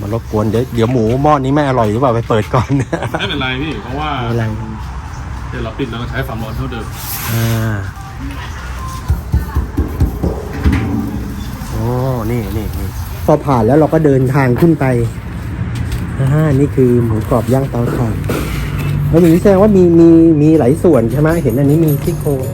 มารบกวนเดี๋ยวเดี๋ยวหมูหม้อนี้ไม่อร่อยหรือเปล่าไปเปิดก่อนไม่เป็นไรพี่เพราะว่าไม่เป็นไรเดี๋ยวเราปิดแล้วก็ใช้ความร้อนเท่าเดิมอ่าโอ้นี่นี่นี่พอผ่านแล้วเราก็เดินทางขึ้นไปอ่านี่คือหมูกรอบย่างเตาถ่านแล้วมีแสดงว่ามีมีมีหลายส่วนใช่ไหมเห็นอันนี้มีซี่โครง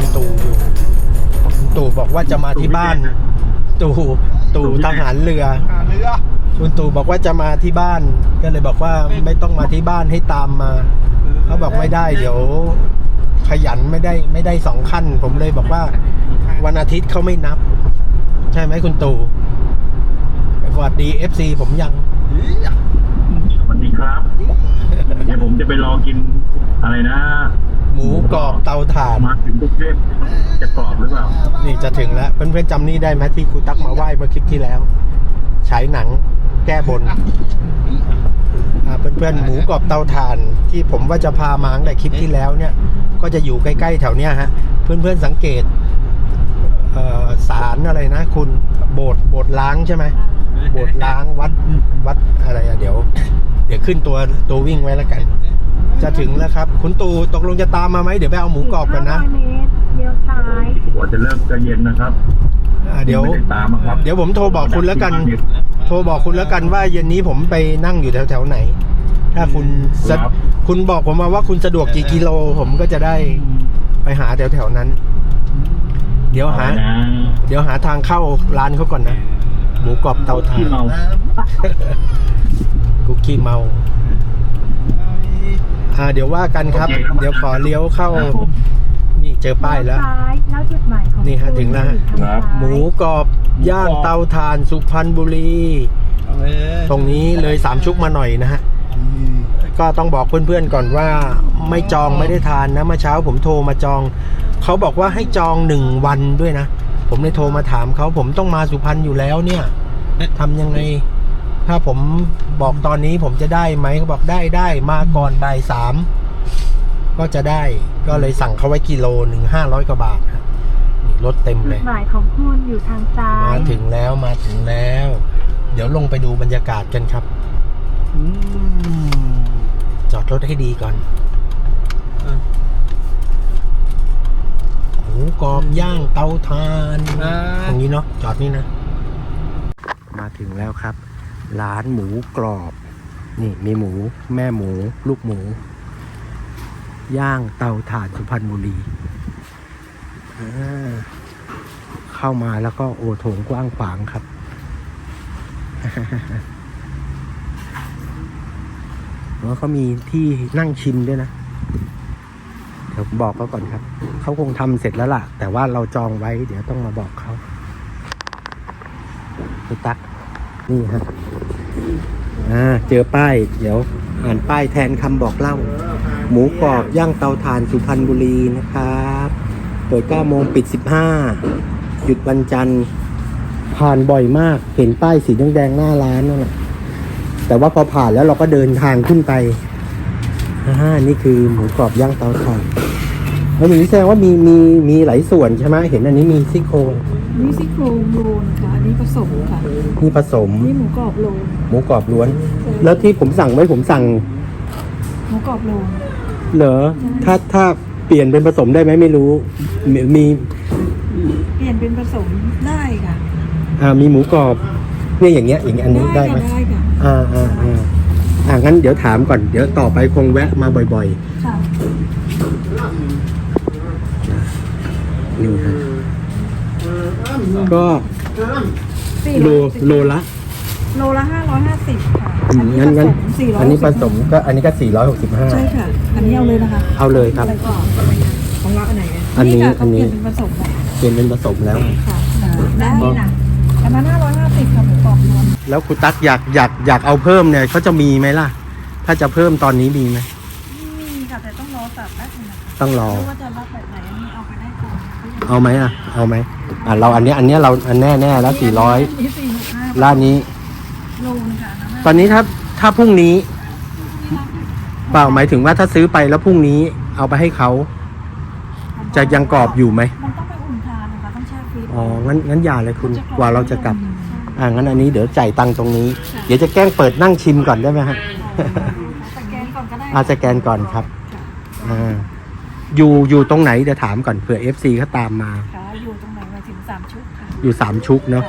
คุณตู่อยู่คุณตู่บอกว่าจะมาที่บ้าน ตู่ตู่ทหารเรือเรือคุณตู่บอกว่าจะมาที่บ้าน ก็เลยบอกว่าไม่ต้องมาที่บ้านให้ตามมา เขาบอกไม่ได้เดี๋ยว ขยันไม่ได้ไม่ได้สองขั้น ผมเลยบอกว่า วันอาทิตย์เขาไม่นับ ใช่ไหมคุณตู่สวัสดีเอฟซีผมยัง สวัสดีครับ เดี๋ยวผมจะไปรอกินอะไรนะ มูกรอบเตาถ่าน มาถึงกรุงเทพจะกรอบหรือเปล่านี่จะถึงแล้วเพื่อนๆจำนี่ได้ไหมที่ครูตักมาไหว้เมื่อคลิปที่แล้วฉายหนังแก้บนอ่าเพื่อนๆหมูกรอบเตาถ่าน ที่ผมว่าจะพามาตั้งแต่คลิปที่แล้วเนี่ย ก็จะอยู่ใกล้ๆแถวเนี้ยฮะ เพื่อนๆสังเกตเอ่อสารอะไรนะ คุณโบสถ์โบสถ์ล้างใช่ไหมโบสถ์ล้างวัดวัดอะไรอะเดี๋ยว เดี๋ยวขึ้นตัวตัววิ่งไว้แล้วกัน จะถึงแล้วครับ คุณตู่ตกลงจะตามมาไหมเดี๋ยวไปเอาหมูกรอบกันนะ500เมตรเลี้ยวซ้ายกว่าจะเลิกจะเย็นนะครับอ่าเดี๋ยวไม่ได้ตามอะครับเดี๋ยวผมโทรบอกคุณแล้วกัน โทรบอกคุณแล้วกันว่าเย็นนี้ผมไปนั่งอยู่แถวแถวๆไหน ถ้าคุณสะครับคุณบอกผมมาว่าคุณสะดวกกี่กิโล ผมก็จะได้ไปหาแถวแถวๆนั้น เดี๋ยวหา นะเดี๋ยวหาทางเข้าร้านเขาก่อนนะ หมูกรอบเตาถ่าที่นเมากุ๊กขี้เมา อ่าเดี๋ยวว่ากันครับ เดี๋ยวขอเลี้ยวเข้าครับผมนี่เจอป้ายแล้วเซ้ายแล้วจุดหมายของนี่ฮะคุณถึงแล้วฮะอยู่ทางครับซ้ายหมูกรอบย่างเตาถ่านสุพรรณบุรีตรงนี้เลยสามชุกมาหน่อยนะฮะ ก็ต้องบอกเพื่อนๆก่อนว่าไม่จองไม่ได้ทานนะเมื่อเช้าผมโทรมาจอง เขาบอกว่าให้จองหนึ่งวันด้วยนะ ผมเลยโทรมาถามเขาผมต้องมาสุพรรณอยู่แล้วเนี่ยทำยังไง ถ้าผมบอกตอนนี้ผมจะได้ไหมเขาบอกได้ได้มาก่อนบ่ายสามก็จะได้ก็เลยสั่งเขาไว้กิโลหนึ่งห้าร้อยกว่าบาทครับนี่รถเต็มจุเลดย หมายของคุณอยู่ทางซ้าย มาถึงแล้วมาถึงแล้ว เดี๋ยวลงไปดูบรรยากาศกันครับอืมจอดรถให้ดีก่อนหมูกรอบย่างเตาถ่านตรงนี้เนาะจอดนี่นะ มาถึงแล้วครับ ร้านหมูกรอบ นี่มีหมู แม่หมู ลูกหมู ย่างเตาถ่านสุพรรณบุรีเข้ามาแล้วก็โอโถงกว้างขวางครับ แล้วเขามีที่นั่งชิมด้วยนะเดี๋ยวบอกเขาก่อนครับ เขาคงทำเสร็จแล้วล่ะ แต่ว่าเราจองไว้ เดี๋ยวต้องมาบอกเขาไปตักนี่ฮะ อ่าเจอป้าย เดี๋ยวอ่านป้ายแทนคำบอกเล่า หมูกรอบย่างเตาถ่านสุพรรณบุรีนะครับเปิด9โมงปิด 15 หยุดวันจันทร์ผ่านบ่อยมาก เห็นป้ายสีแดงๆหน้าร้านนั่นแหละแต่ว่าพอผ่านแล้วเราก็เดินทางขึ้นไปอ่านี่คือหมูกรอบย่างเตาถ่านแล้วมีแสดงว่ามีมีมีหลายส่วนใช่ไหมเห็นอันนี้มีซี่โครง นี่ซี่โครงโลนะคะอันนี้ผสมค่ะ นี่ผสมนี่หมูกรอบโลหมูกรอบล้วน แล้วที่ผมสั่งไว้ผมสั่ง หมูกรอบโลเหรอถ้าถ้าเปลี่ยนเป็นผสมได้ไหมไม่รู้มีมีเปลี่ยนเป็นผสมได้ค่ะ อ่ามีหมูกรอบเนี่ยอย่างเงี้ยอย่างเงี้ยอันนี้ได้ไหมค่ะได้ค่ะอ่าอ่าอ่าอ่างั้นเดี๋ยวถามก่อน เดี๋ยวต่อไปคงแวะมาบ่อยค่ะ ๆนี่ฮะ ก็สี่โลร้อยสิบโลละ โลละห้าร้อยห้าสิบค่ะอืมงั้นงั้นสี่ร้อยอันนี้ผสมก็อันนี้ก็สี่ร้อยหกสิบห้าใช่ค่ะ อันนี้เอาเลยนะคะเอาเลยครับ อะไรก่อนของเราอันไหนอันนี้ค่ะอันนี้เขาเปลี่ยนเป็นผสมแล้วเปลี่ยนเป็นผสมแล้ว ค่ะได้นะอันนั้นห้าร้อยห้าสิบค่ะหมูกรอบรวมแล้วคุณตั๊กอยากอยากอยากเอาเพิ่มเนี่ยเขาจะมีไหมล่ะ ถ้าจะเพิ่มตอนนี้มีไหมนี่ค่ะแต่ต้องรอสับแป๊บนึงนะคะต้องรอว่าจะรับแบบไหนอันนี้เอาไปได้ก่อน เอาไหมอะ เอาไหม อะเราอันเนี้ยอันเนี้ยเราอันแน่แน่แล้วสี่ร้อยนี่สี่หกห้าร้านนี้ โลนึงค่ะน้ำตอนนี้ถ้าถ้าพรุ่งนี้ เปล่าหมายถึงว่าถ้าซื้อไปแล้วพรุ่งนี้เอาไปให้เขาจะยังกรอบอยู่ไหมมันต้องไปอุ่นทานนะคะต้องแช่ฟรีซอ๋องั้นงั้นอย่าเลยคุณกว่าเราจะกลับ อ่างั้นอันนี้เดี๋ยวจ่ายตังค์ตรงนี้ เดี๋ยวจะแกล้งเปิดนั่งชิมก่อนได้ไหมฮะ สแกนก่อนก็ได้อาสแกนก่อนครับ อ่า อยู่อยู่ตรงไหนเดี๋ยวถามก่อนเผื่อ FC เขาตามมา ค่ะอยู่ตรง อยู่สามชุกเนาะ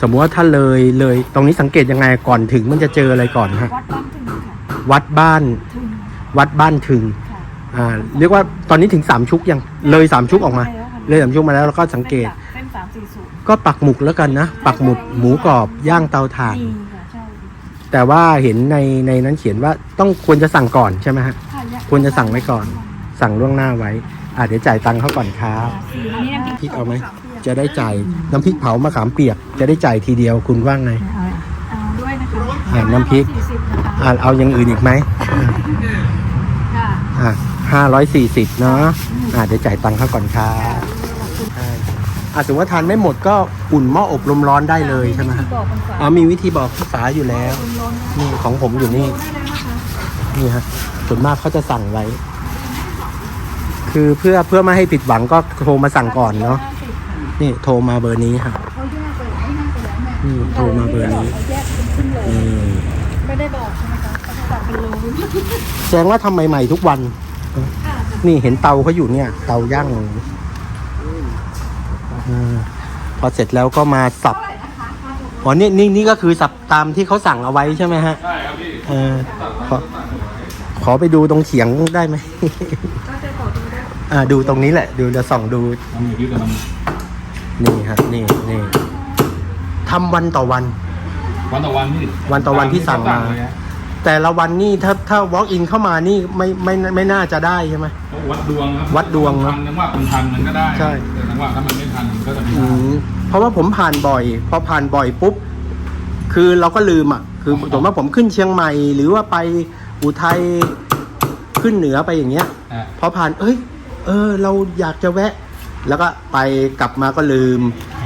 สมมติว่าถ้าเลยเลย ตรงนี้สังเกตยังไงก่อนถึงมันจะเจออะไรก่อนฮะวัดบ้านถึงค่ะวัดบ้านถึงวัดบ้านถึงค่ะอ่าเรียกว่าตอนนี้ถึงสามชุกยังเลยสามชุกออกมาเลยสามชุกมาแล้วเราก็สังเกต เส้นสามสี่สูตรก็ปักหมุกแล้วกันนะปักหมุดหมูกรอบย่างเตาถ่านดีค่ะใช่แต่ว่าเห็นในในนั้นเขียนว่าต้องควรจะสั่งก่อนใช่ไหมฮะ ค่ะควรจะสั่งไว้ก่อน สั่งล่วงหน้าไว้ อ่าเดี๋ยวจ่ายตังค์เขาก่อนครับอันนี้น้ำพริก พริกเอาไหม จะได้จ่ายน้ำพริกเผามะขามเปียก จะได้จ่ายทีเดียวคุณว่าไงเอาด้วยนะคะอ่าน้ำพริกสี่สิบนะคะอ่าเอาอย่างอื่นอีกไหมค่ะอ่าห้าร้อยสี่สิบเนาะอ่าเดี๋ยวจ่ายตังค์เขาก่อนครับใช่อ่าถือว่าทานไม่หมดก็อุ่นหม้ออบลมร้อนได้เลยใช่ไหมฮะบอกคนฝาอ๋อมีวิธีบอกภาษาอยู่แล้ว คุณร้อนนี่ของผมอยู่นี่นี่ฮะส่วนมากเขาจะสั่งไว้ คือเพื่อเพื่อไม่ให้ผิดหวังก็โทรมาสั่งก่อนเนาะ นี่โทรมาเบอร์นี้ค่ะนี่โทรมาเบอร์นี้แยกเป็นครึ่งโลนี่ไม่ได้บอกใช่ไหมคะเขาบอกเป็นโลแสดงว่าทำใหม่ๆทุกวัน นี่เห็นเตาเขาอยู่เนี่ย เตาย่างอพอเสร็จแล้วก็มาสับอ๋อนี่นี่นี่ก็คือสับตามที่เขาสั่งเอาไว้ใช่ไหมฮะใช่ครับพี่เออขอขอไปดูตรงเขียงได้ไหมอ่าดูตรงนี้แหละ ดูจะส่องดูอ นนี่ครับนี่นี่ทำวันต่อวัน วันต่อวันพี่วันต่อวันที่สั่งมา เลยฮะแต่ละวันนี่ถ้าถ้า walk in เข้ามานี่ไม่ไม่ไม่น่าจะได้ใช่ไหมวัดดวงครับวัดดวงเนอะทันจังหวะมันทันมันก็ได้ใช่ แต่จังหวะถ้ามันไม่ทันมันก็จะไม่อืได้มเพราะว่าผมผ่านบ่อย พอผ่านบ่อยปุ๊บ คือเราก็ลืมอะ คือสมมติว่าผมขึ้นเชียงใหม่ หรือว่าไปอุทัยขึ้นเหนือไปอย่างเงี้ย ฮะพอผ่าน เอ้ย เออ เราอยากจะแวะ แล้วก็ไปกลับมาก็ลืม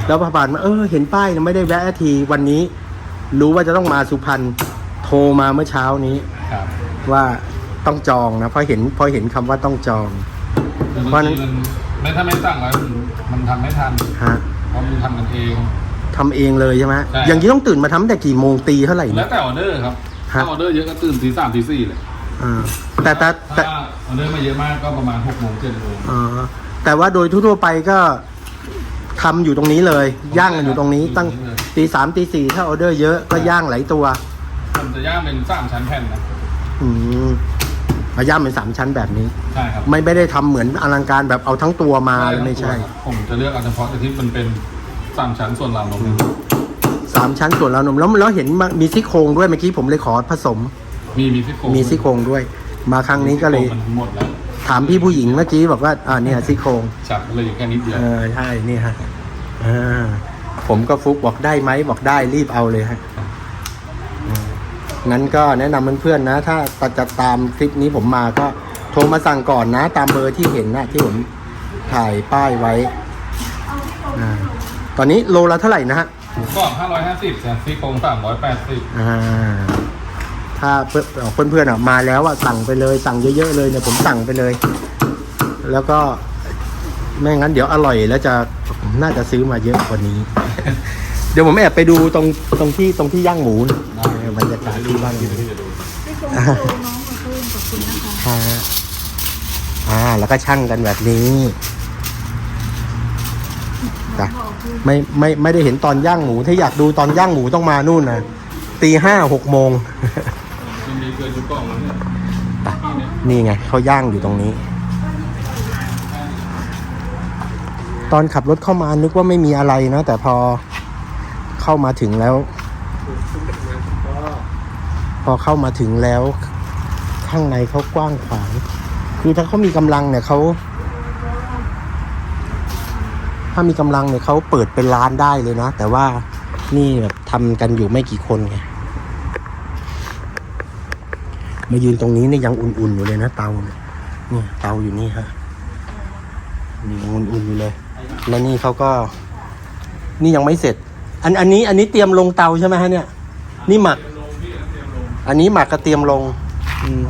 แล้วพอผ่านมาเออเห็นป้ายนะไม่ได้แวะทีวันนี้ รู้ว่าจะต้องมาสุพรรณโทรมาเมื่อเช้านี้ ครับว่าต้องจองนะเพราะเห็นพอเห็นคำว่าต้องจอง แต่เพบาราะงฉะนั้ทีนมันไม่ถ้าไม่สั่งแล้วมันมันทำไม่ทันฮะเพราะมันทำกันเอง ทำเองเลยใช่ไหมใช่ อย่างนี้ต้องตื่นมาทำตั้งแต่กี่โมงตีเท่าไหร่แล้เนี่วยแต่ออเดอร์ครับ ฮะ ถ้าออเดอร์เยอะก็ตื่นตีสามตีสี่เลยอ่าแต่แต่แต่ถ้าออเดอร์ไม่เยอะมากก็ประมาณหกโมงเจ็ดโมง อ๋อ แต่ว่าโดยทั่วๆไปก็ทำอยู่ตรงนี้เลยย่างกันอยู่ตรงนี้ ตั้งตีสามตีสี่ถ้าออเดอร์เยอะก็ย่างหลายตัว ผมจะย่างเป็นสามชั้นแผ่นนะอืมมาย่างเป็นสามชั้นแบบนี้ ใช่ครับไม่ไม่ได้ทำเหมือนอลังการแบบเอาทั้งตัวมาไม่ใช่ครับผมจะเลือกเอาเฉพาะที่มันเป็นสามชั้นส่วนเราลงมาสามชั้นส่วนราวนมแล้วแล้วเห็นมีซี่โครงด้วยเมื่อกี้ผมเลยขอผสมมีมีซี่โครงมีซี่โครงด้วย มาครั้งนี้ก็เลยมันหมดแล้ว ถามพี่ผู้หญิงเมื่อกี้บอกว่าอ่าเนี่ยซี่โครงจับเลยแค่นิดเดียวเออใช่นี่ฮะอ่าผมก็ฟุกบอกได้ไหมบอกได้รีบเอาเลยฮะอืมงั้นก็แนะนำเพื่อนๆนะ ถ้าจะตามคลิปนี้ผมมาก็โทรมาสั่งก่อนนะ ตามเบอร์ที่เห็นนะที่ผมถ่ายป้ายไว้อาตอนนี้โลละเท่าไหร่นะฮะหมูกรอบ550จ้ะซี่โครง380อ่า ถ้าเพื่อนเพื่อนๆอะมาแล้วอะสั่งไปเลยสั่งเยอะๆเลยเนี่ยผมสั่งไปเลย แล้วก็ไม่งั้นเดี๋ยวอร่อยแล้วจะน่าจะซื้อมาเยอะกว่านี้ เดี๋ยวผมแอบไปดูตรงตรงที่ตรงที่ย่างหมูนะเออบรรยากาศที่ย่างหมูที่จะดูพี่โกงโตน้องมาเพิ่มขอบคุณนะคะอ่าอ่าแล้วก็ชั่งกันแบบนี้จ้ะไม่ไม่ไม่ได้เห็นตอนย่างหมู ถ้าอยากดูตอนย่างหมูต้องมานู่นนะตีห้าหกโมง มีเกินทุกกล่องแล้วเนี่ยนี่ไงเขาย่างอยู่ตรงนี้ ตอนขับรถเข้ามานึกว่าไม่มีอะไรนะ แต่พอเข้ามาถึงแล้ว พอเข้ามาถึงแล้ว ข้างในเขากว้างขวางคือถ้าเขามีกำลังเนี่ยเขาถ้ามีกำลังเนี่ยเขาเปิดเป็นร้านได้เลยนะ แต่ว่านี่แบบทำกันอยู่ไม่กี่คนไง มายืนตรงนี้เนี่ยยังอุ่นๆอยู่เลยนะเตาเนี่ยนี่เตาอยู่นี่ฮะนี่อุ่นๆอยู่เลยแล้วนี่เขาก็ นี่ยังไม่เสร็จ อันอันนี้อันนี้เตรียมลงเตาใช่ไหมฮะเนี่ย นี่หมัก อันนี้หมักก็เตรียมลงอืม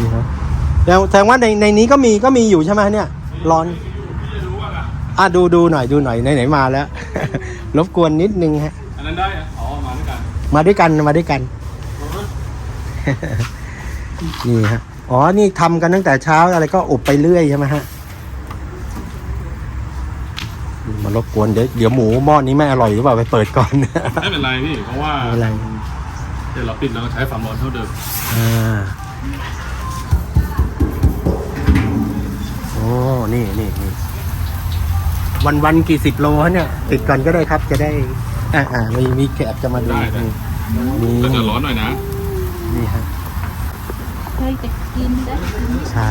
นี่นะแล้วแสดงว่าในในนี้ก็มีก็มีอยู่ใช่ไหมเนี่ย ร้อนอะดูดูหน่อยดูหน่อยไหนไหนๆมาแล้ว รบกวนนิดนึงฮะอันนั้นได้อะอ๋อมาด้วยกัน มาด้วยกันมาด้วยกัน นี่ฮะอ๋อ นี่ทำกันตั้งแต่เช้าอะไรก็อบไปเรื่อยใช่ไหมฮะมารบกวนเดี๋ยวเดี๋ยวหมูหม้อนี้ไม่อร่อยหรือเปล่าไปเปิดก่อนไม่เป็นไรพี่เพราะว่าไม่เป็นไรเดี๋ยวเราปิดเราก็ใช้ความร้อนเท่าเดิมอ่าโอ้นี่นี่นี่วันวันกี่สิบโลฮะเนี่ยติดก่อนก็ได้ครับจะได้ อ่าอ่ามีมีแขกจะมาดูได้ได้นี่ก็จะนี่ร้อนหน่อยนะ นี่ฮะเคยจะกินได้ใช่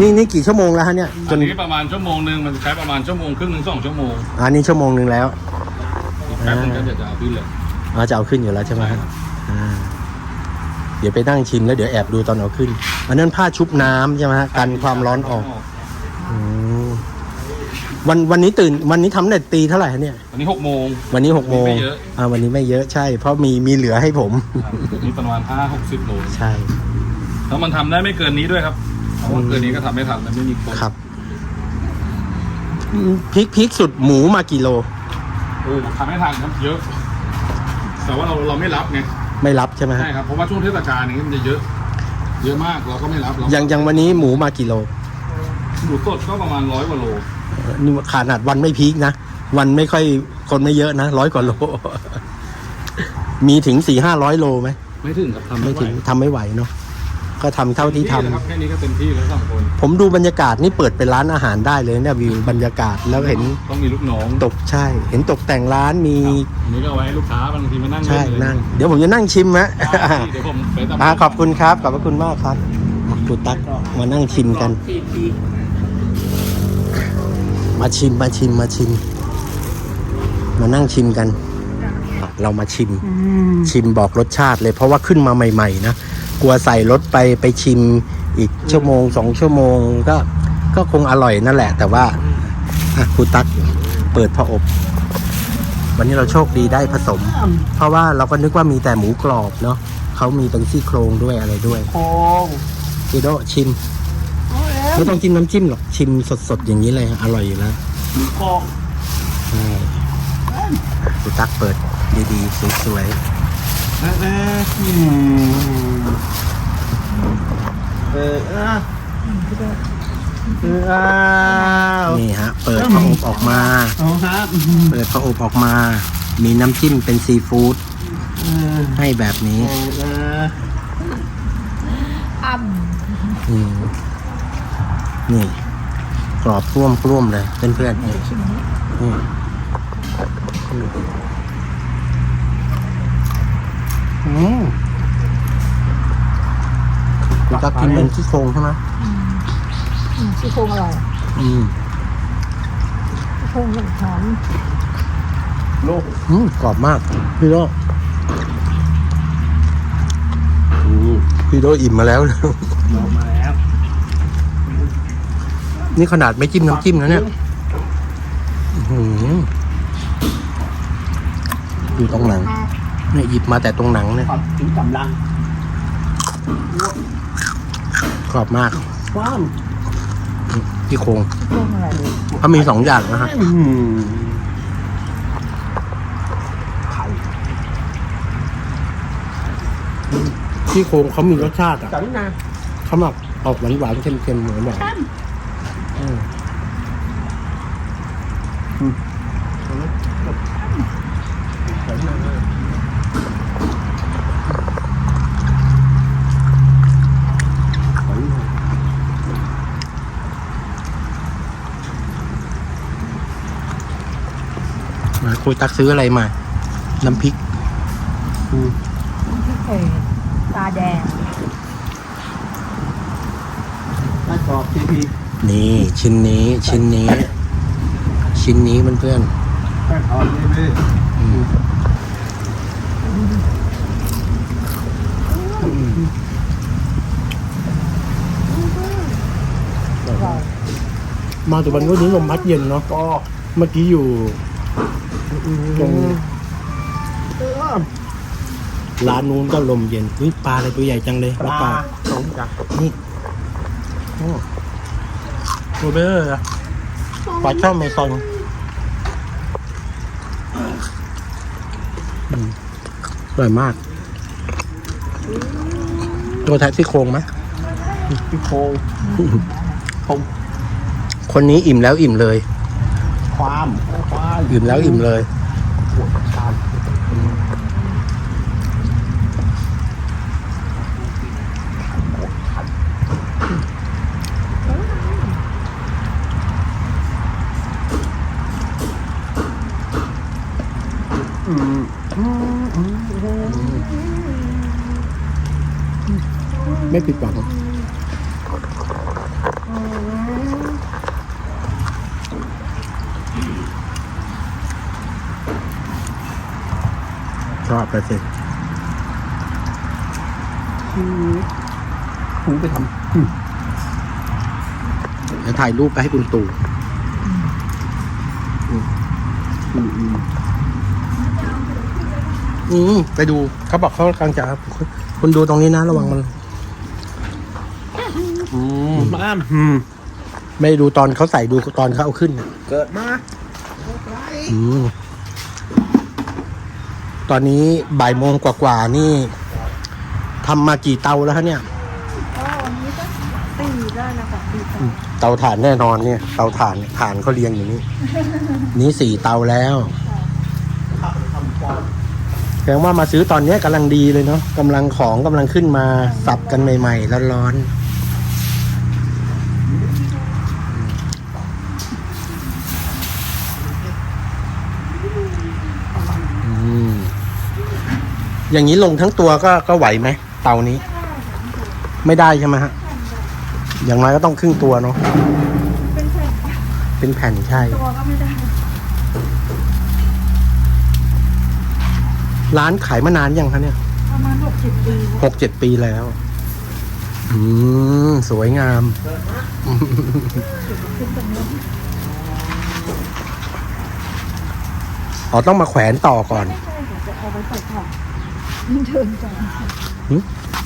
นี่นี่กี่ชั่วโมงแล้วฮะเนี่ยจอันนนี้ประมาณชั่วโมงหนึ่งมันจะใช้ประมาณชั่วโมงครึ่งถึงสองชั่วโมงอันนี้ชั่วโมงหนึ่งแล้วอีกแป๊บนึงก็เดี๋ยวจะเอาขึ้นเลยอาจะเอาขึ้นอยู่แล้วใช่ไหมฮะอ่าเดี๋ยวไปนั่งชิมแล้วเดี๋ยวแอบดูตอนเอาขึ้น อันนั้นผ้าชุบน้ำใช่ไหมฮะกันความร้อนออกอม วันวันนี้ตื่นวันนี้ทำเน็ตตีเท่าไหร่ฮะเนี่ย วันนี้หกโมง วันนี้หกโมงไม่เยอะ อ่าวันนี้ไม่เยอะใช่ เพราะมีมีเหลือให้ผม ครับนี่ประมาณห้าหกสิบโลใช่ แล้วมันทำได้ไม่เกินนี้ด้วยครับเพราะว่าเกินนี้ก็ทำไม่ทันมันไม่มีคนครับอืมพริกพริกสุดหมูมากี่โล โอ้ทำไม่ทันครับเยอะ แต่ว่าเราเราไม่รับไงไม่รับใช่ไหมฮะใช่ครับเพราะว่าช่วงเทศกาลนี้มันจะเยอะ เยอะมากเราก็ไม่รับเราอย่างอย่างวันนี้หมูมากี่โล หมูสดก็ประมาณร้อยกว่าโล นี่ขนาดวันไม่พีคนะ วันไม่ค่อยคนไม่เยอะนะร้อยกว่าโล มีถึงสี่ห้าร้อยโลไหมไม่ถึงครับทำไม่ไม่ถึงทำไม่ไหวเนาะก็ทำเท่าที่ทำครับแค่นี้ก็เต็มที่แล้วสองคนผมดูบรรยากาศนี่เปิดเป็นร้านอาหารได้เลยเนี่ยวิวบรรยากาศแล้วเห็นต้องมีลูกน้องตกใช่ เห็นตกแต่งร้านมีอันนี้ก็เอาไว้ให้ลูกค้าบางทีมานั่งใช่เล่เลยนั่ง เดี๋ยวผมจะนั่งชิมฮะ ได้เดี๋ยวผมไปตาม อ่าขอบคุณครับ ขอบพระคุณมากครับกูตักมานั่งชิมกัน มาชิมมาชิมมาชิม มานั่งชิมกัน เรามาชิม ชิมบอกรสชาติเลย เพราะว่าขึ้นมาใหม่ ๆ นะกลัวใส่รถไปไปชิมอีกชั่วโมงสองชั่วโมงก็ก็คงอร่อยนั่นแหละ แต่ว่าอะครูตักเปิดพออบ วันนี้เราโชคดีได้ผสม เพราะว่าเราก็นึกว่ามีแต่หมูกรอบเนาะเขามีเป็นซี่โครงด้วยอะไรด้วยโค้งจิโดชิม ไม่ต้องจิ้มน้ำจิ้มหรอกชิมสดๆอย่างนี้เลยอร่อยอยู่แล้วโค้งใช่กูตักเปิดดีๆสวยเออเออเออเออเอออ้าวๆนี่ฮะ เปิดพระอบออกมาเปิดพระอบออกมา มีน้ำจิ้มเป็นซีฟู้ดให้แบบนี้อ่ำอืม นี่ กรอบร่วมร่วมๆเลยเพื่อนๆนี่นี่อืมกูตักกินเป็นซี่โครงใช่ไหมอืมซี่โครงอร่อยอืมซี่โครงหอมลูกอืมกรอบมาก พี่โดอืมพี่โดอิ่มมาแล้วออกมาแล้ว นี่ขนาดไม่จิ้มน้ำจิ้มนะเนี่ยอื้อหืออยู่ตรงหนัง เนี่ยหยิบมาแต่ตรงหนังเนี่ยขอบถึงกำลังกรอบมากความพี่โครงซี่โครงอร่อยเขามีสองอย่างนะฮะอืมไข่พี่โครงเขามีรสชาติอะจังนะเขาแบบออกหวานหวานๆเค็มๆเหมือนแบบอื มมาคุยตักซื้ออะไรมา น้ำพริกพริกเผ็ดตาแดงไม่กรอบทีพี นี่ชิ้นนี้ชิ้นนี้ ชิ้นนี้เพื่อนแป้งอ่อนนี่พี่ๆอืมมาสุพรรณก็นี้ลมพัดเย็นเนาะก็เมื่อกี้อยู่ตรงร้านนู้นก็ลมเย็นนี่ปลาอะไรตัวใหญ่จังเลยปลาปลาสองจักนี่ โอ้โรเบอร์อะปลาช่อนเมซอนอืมอร่อยมาก ตัวแทะซี่โครงไหมพี่โคงผมคนนี้อิ่มแล้วอิ่มเลย ความ ความ อิ่มแล้วอิ่มเลย ไม่ผิดหวังชอบไปสิผมไปทเดี๋ยวถ่ายรูปไปให้คุณตู่ อืมไปดูเขาบอกเขากำลังจะคุณดูตรงนี้นะ ระวังมันอืมำบ้ามอืมไม่ดูตอนเขาใส่ดูตอนเขาเอาขึ้นน่ะเกิดมาอืมตอนนี้บ่ายโมงกว่าๆนี่ทำมากี่เตาแล้วคะเนี่ยก็วันนี้ก็ตีได้นะคะตีต่อเตาถ่านแน่นอนเนี่ย เตาถ่านเนี่ยถ่านเขาเรียงอยู่นี่ นี่สี่เตาแล้วแส ดงว่ามาซื้อตอนเนี้ยกำลังดีเลยเนาะกำลังของกำลังขึ้นมาสับกันใหม่ๆร้อนๆอืมอย่างนี้ลงทั้งตัวก็ก็ไหวไหมเตานี้ ไม่ได้ใช่ไหมฮะ อย่างไรก็ต้องครึ่งตัวเนาะเป็นแผ่นเป็นแผ่นใช่ตัวก็ไม่ได้ ร้านขายมานานยังคะเนี่ย ประมาณหกสิบปีหกเจ็ดปีแล้ว อืม สวยงาม อ๋อ ต้องมาแขวนต่อก่อน ใช่ค่ะจะเอาไว้ใส่ของมันเดินก่อนหึ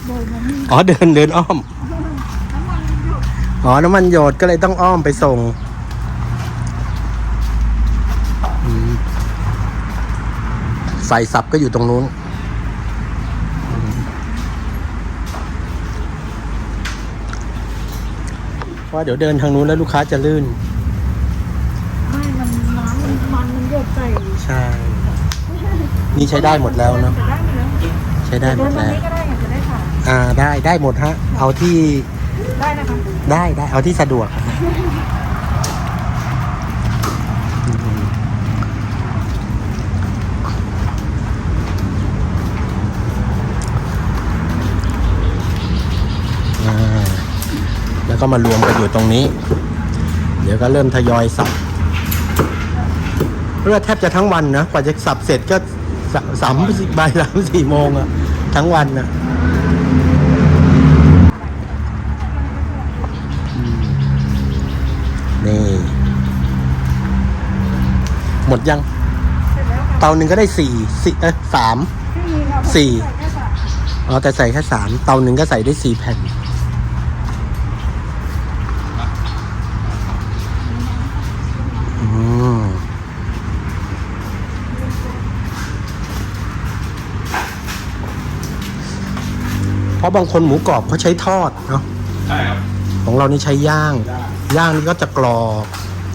โดยมันไม่อ๋อ เดินเดินอ้อม น้ำมันหยดอ๋อ น้ำมันหยดก็เลยต้องอ้อมไปส่ง ใส่สับก็อยู่ตรงนู้นอืมเพราะว่าเดี๋ยวเดินทางนู้นแล้วลูกค้าจะลื่น ไม่มันน้ำมันมันมันหยดใส่ใช่ นี่ใช้ได้หมดแล้วเนาะจะได้ไหมเนาะใช้ได้หมเดิดนตรงแล้วนี้ก็ได้ค่ะจะได้ค่ะอ่าได้ได้หมดฮะ เอาที่ ได้นะคะ ได้ได้เอาที่สะดวกครับอืมอ่าแล้ว ก็มารวมกันอยู่ตรงนี้ เดี๋ยวก็เริ่มทยอยสับเพื่อแทบจะทั้งวันนะกว่าจะสับเสร็จก็สาสามบ่ายสามสี่โมงอะทั้งวันนะอืมนี่ หมดยังเสร็จแล้วค่ะเตาหนึ่งก็ได้สี่สี่เอ้ยสามที่มีค่ะสี่ใส่แค่สามอ๋อแต่ใส่แค่สามเตาหนึ่งก็ใส่ได้สี่แผ่น เพราะบางคนหมูกรอบเขาใช้ทอดเนาะใช่ครับของเรานี่ใช้ย่าง ย่างนี่ก็จะกรอบ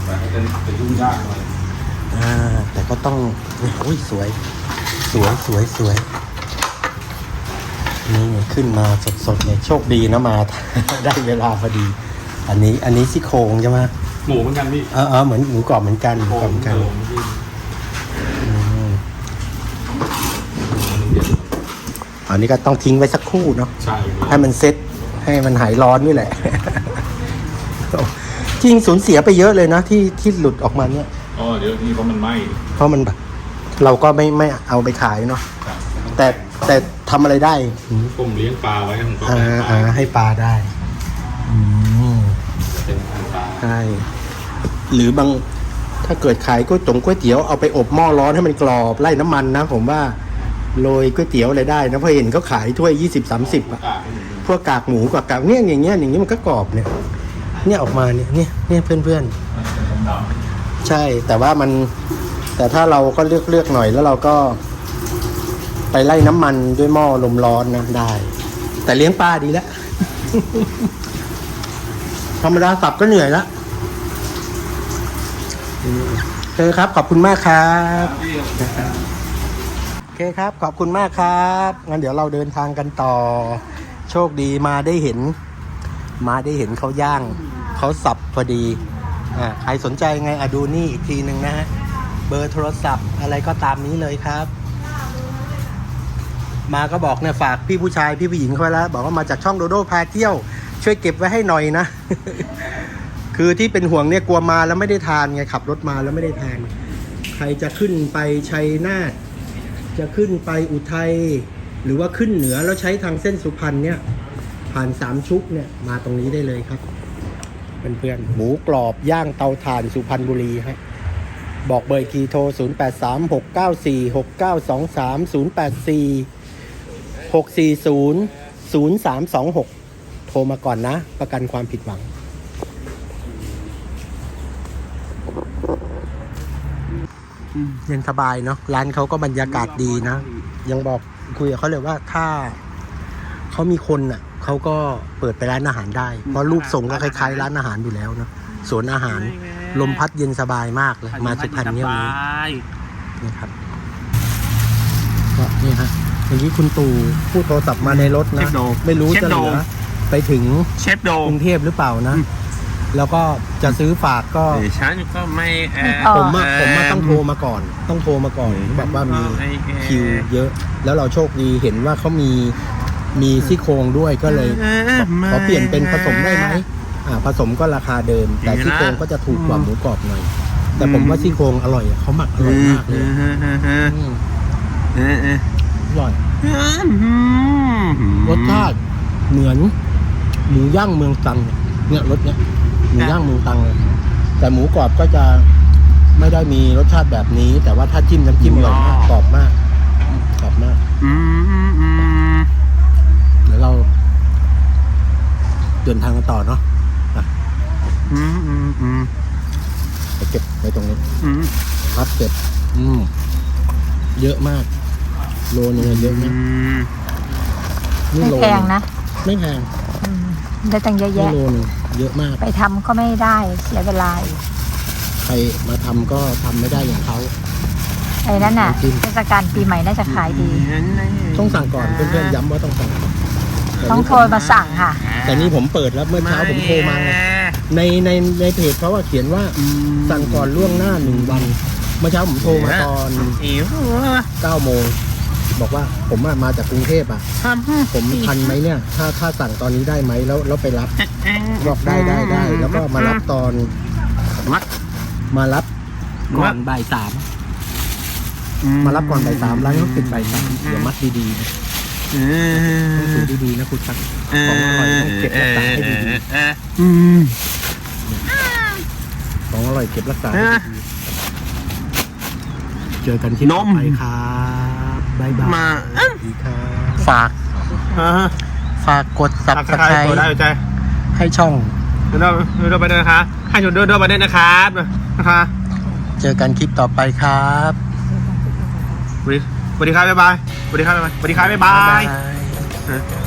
แต่เขาจะจะยุ่งยากหน่อยอ่าแต่ก็ต้องโอ้ยสวย สวยสวยสวยนี่ขึ้นมาสดๆเลยโชคดีนะมา ได้เวลาพอดี อันนี้อันนี้ซี่โครงใช่ไหมหมูเหมือนกันพี่เออเออเหมือนหมูกรอบเหมือนกันหมูกรอบเหมือนกันโงพี่อื อันนี้ก็ต้องทิ้งไว้สักครู่เนาะใช่พี่ให้มันเซ็ตให้มันหายร้อนนี่แหละ จริงสูญเสียไปเยอะเลยนะที่ที่หลุดออกมาเนี่ย อ๋อเดี๋ยวนี้เพราะมันไหม้เพราะมันแบบเราก็ไม่ไม่เอาไปขายเนาะครับแต่แต่ทำอะไรได้อืมผมเลี้ยงปลาไว้ผมก็อ่าให้ปลาอ่าให้ปลาได้อืม เป็นพันปลาใช่หรือบางถ้าเกิดขายก๋วยตงก๋วยเตี๋ยวเอาไปอบหม้อร้อนให้มันกรอบไล่น้ำมันนะ ผมว่า โรยก๋วยเตี๋ยวอะไรได้นะเพราะเห็นเขาขายถ้วยยี่สิบสามสิบอะพวกกากหมูกับกากเนี่ยอย่างเงี้ยอย่างเงี้ยมันก็กรอบเนี่ย เนี่ยออกมาเนี่ยเนี่ยเนี่ยเพื่อนเพื่อนๆใช่แต่ว่ามัน แต่ถ้าเราก็เลือกเลือกหน่อยแล้วเราก็ ไปไล่น้ำมันด้วยหม้อลมร้อนนะได้ แต่เลี้ยงปลาดีแล้วธรรมดาสับก็เหนื่อยแล้วอืมโอเคครับ ขอบคุณมากครับโอ เคครับ ขอบคุณมากครับ งั้นเดี๋ยวเราเดินทางกันต่อ โชคดีมาได้เห็น มาได้เห็นเขาย่างเขาสับพอดีอ่าใครสนใจไงอะดูนี่อีกทีหนึ่งนะฮะเบอร์โทรศัพท์อะไรก็ตามนี้เลยครับ มาก็บอกเนี่ยฝากพี่ผู้ชายพี่ผู้หญิงเขาไว้แล้วบอกว่ามาจากช่องโดโดพาเที่ยว ช่วยเก็บไว้ให้หน่อยนะ คือที่เป็นห่วงเนี่ยกลัวมาแล้วไม่ได้ทานไงขับรถมาแล้วไม่ได้ทาน ใครจะขึ้นไปชัยนาท จะขึ้นไปอุทัยหรือว่าขึ้นเหนือแล้วใช้ทางเส้นสุพรรณเนี่ยผ่านสามชุกเนี่ยมาตรงนี้ได้เลยครับเพื่อนๆหมูกรอบย่างเตาถ่านสุพรรณบุรีฮะบอกเบอร์อีกทีโทร 0 8 3 6 9 4 6 9 2 3 0 8 4 6 4 0 0 3 2 6 โทรมาก่อนนะ ประกันความผิดหวัง เย็นสบายเนาะร้านเขาก็บรรยากาศดีนะ ยังบอกคุยกับเขาเลยว่าถ้าเขามีคนอะเขาก็เปิดไปร้านอาหารได้ เพราะรูปทรงก็คล้ายๆ ร้านอาหารอยู่แล้วเนาะสวนอาหาร ลมพัดเย็นสบายมากเลย มาสุพรรณเนี่ยวันนี้นะครับก็นี่ฮะอย่างนี้คุณตู่พูดโทรศัพท์มาในรถนะเชฟโดมไม่รู้เชฟจะเหโดลืมอไปถึงเชฟโดกรุงเทพหรือเปล่านะ แล้วก็จะซื้อฝากก็ดิฉันก็ไม่แอบผมอะผมอะต้องโทรมาก่อน ต้องโทรมาก่อนแบบว่ามีคิวเยอะ แล้วเราโชคดีเห็นว่าเขามีมีซี่โครงด้วยก็เลยบอกขอเปลี่ยนเป็นผสมได้ไหมอ่าผสมก็ราคาเดิม แต่ซี่โครงก็จะถูกกว่าหมูกรอบหน่อย แต่ผมว่าซี่โครงอร่อยอะเขาหมักอร่อยมากเลยอืมอร่อยรสชาติเหมือนหมูย่างเมืองตรังเนี่ยรสเนี้ย หมูย่างเมืองตรังเลยแต่หมูกรอบก็จะไม่ได้มีรสชาติแบบนี้ แต่ว่าถ้าจิ้มน้ำจิ้มอร่อยมากกรอบมากกรอบมากอืมอืมเดี๋ยวเราเดินทางกันต่อเนาะอืมอืมอืมไปเก็บไว้ตรงนี้อืมพับเก็บ อืมเยอะมาก โลนึงอะเยอะมากนี่ไม่โลแพงนะ ไม่แพงอืมได้ตั้งเยอะนี่แยะโลนึง เยอะมาก ไปทำก็ไม่ได้เสียเวลาอีกใครมาทำก็ทำไม่ได้อย่างเขา ไอ้นั่นน่ะจริง เทศกาลปีใหม่น่าจะขายดี ต้องสั่งก่อนเพื่อนๆย้ำว่าต้องสั่งก่อนต้องโทรมาสั่งค่ะ แต่นี่ผมเปิดแล้วเมื่อเช้าผมโทรมาไงในในในเพจเขาว่าเขียนว่าสั่งก่อนล่วงหน้าหนึ่งวัน เมื่อเช้าผมโทรมาตอนอิ๋วเก้าโมง บอกว่าผมอะมาจากกรุงเทพอะผมทันไหมเนี่ย ถ้าถ้าสั่งตอนนี้ได้ไหมแล้วแล้วไปรับบอกได้ได้ได้ แล้วก็มารับตอนวัดมารับก่อนบ่ายสามมารับก่อนบ่ายสามร้านเขาปิดบ่ายสามเดี๋ยวมัดดีๆนะต้องถือดีๆนะคุณชักของอร่อยต้องเก็บรักษาให้ดีอืมๆของอร่อยเก็บรักษาให้ดีๆเจอกันที่นต่อมไปครับ บ๊ายบายมาสวัสดีครับฝาก อ่าฝากกดสับสไคร subscribe ต์ได้ใจให้ช่อง เดินเดินไปเดินนะคะให้จุดเดินเดินไปเดินนะครับนะคะเจอกันคลิปต่อไปครับสวัสดีสวัสดีครับบ๊ายบายสวัสดีครับบ๊ายบายสวัสดีครับบ๊ายบายบ๊ายบาย